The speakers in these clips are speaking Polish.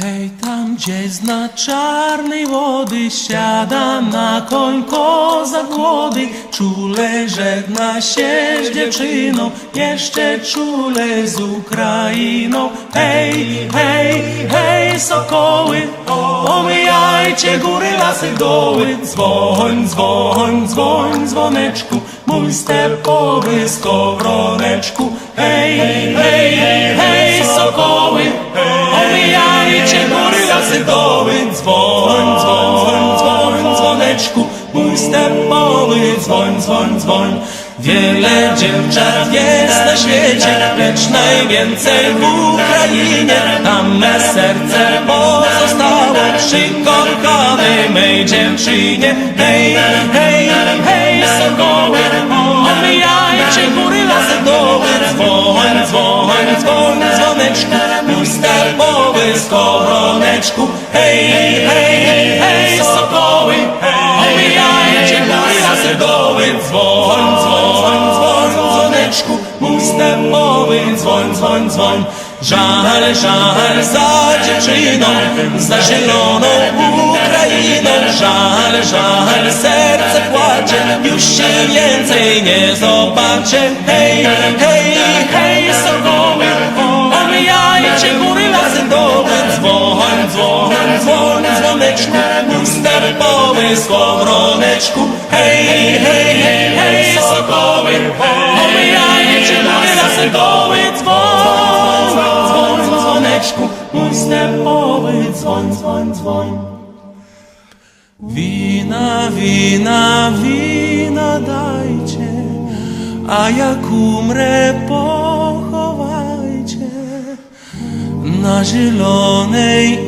Hej, tam gdzie zna czarnej wody siada na koń kozak młody, czule żegna się z dziewczyną, jeszcze czule z Ukrainą. Hej, hej, hej, sokoły, omijajcie góry, lasy, doły, dzwoń, dzwoń, dzwoń, dzwoneczku, mój stepowy skowroneczku. Hej, hej, hej, sokoły, dzwoneczku, mój stepowy, dzwoń, dzwoń, dzwoń. Wiele dziewczat jest na świecie, lecz najwięcej w Ukrainie. Tam me serce pozostało przy kochanej mej dziewczynie. Hej, hej, hej, sokoły, omijajcie góry, lasy, doły, dzwoń, dzwoń, dzwoń, dzwoneczku, mój stepowy skowroneczku. Hej, hej, hej, mój stepowy, dzwoń, dzwoń, dzwoń. Żal, żal za dziewczyną, za zieloną Ukrainą. Żal, żal, serce płacze, już się więcej nie zobaczę. Hej, hej, hej, sokoły, omijajcie góry, lasy, doły. Dzwoń, dzwoń, dzwoń, dzwoneczku, mój stepowy skowroneczku. Hej, hej, hej, hej, sokoły, omijajcie lasy, doły. Dzwoń, dzwoń, dzwoneczku, mój stepowy, dzwoń, dzwoń, dzwoń. Wina, wina, wina dajcie, a jak umrę pochowajcie na zielonej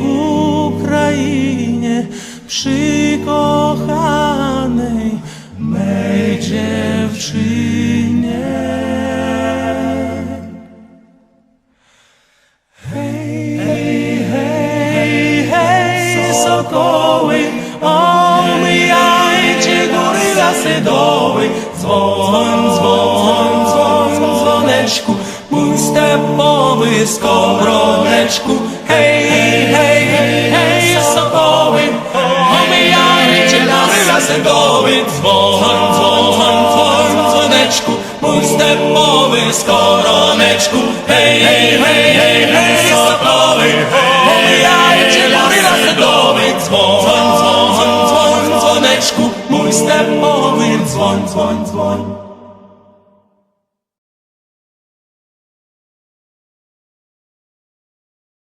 Ukrainie przy kochanej mej dziewczynie. Góry, lasy, doły, dzwoń, dzwoń, dzwoń, dzwoneczku, mój stepowy skowroneczku. Hej, hej, hej, sokoły, omijajcie góry, lasy, doły, dzwoń, dzwoń, dzwoń, dzwoneczku, mój stepowy skowroneczku. Hej, hej, hej, hej, hej, sokoły, omijajcie góry, lasy, doły, dzwoń, dzwoń, dzwoń, dzwoneczku, mój stepowy dzwoń, dzwoń, dzwoń.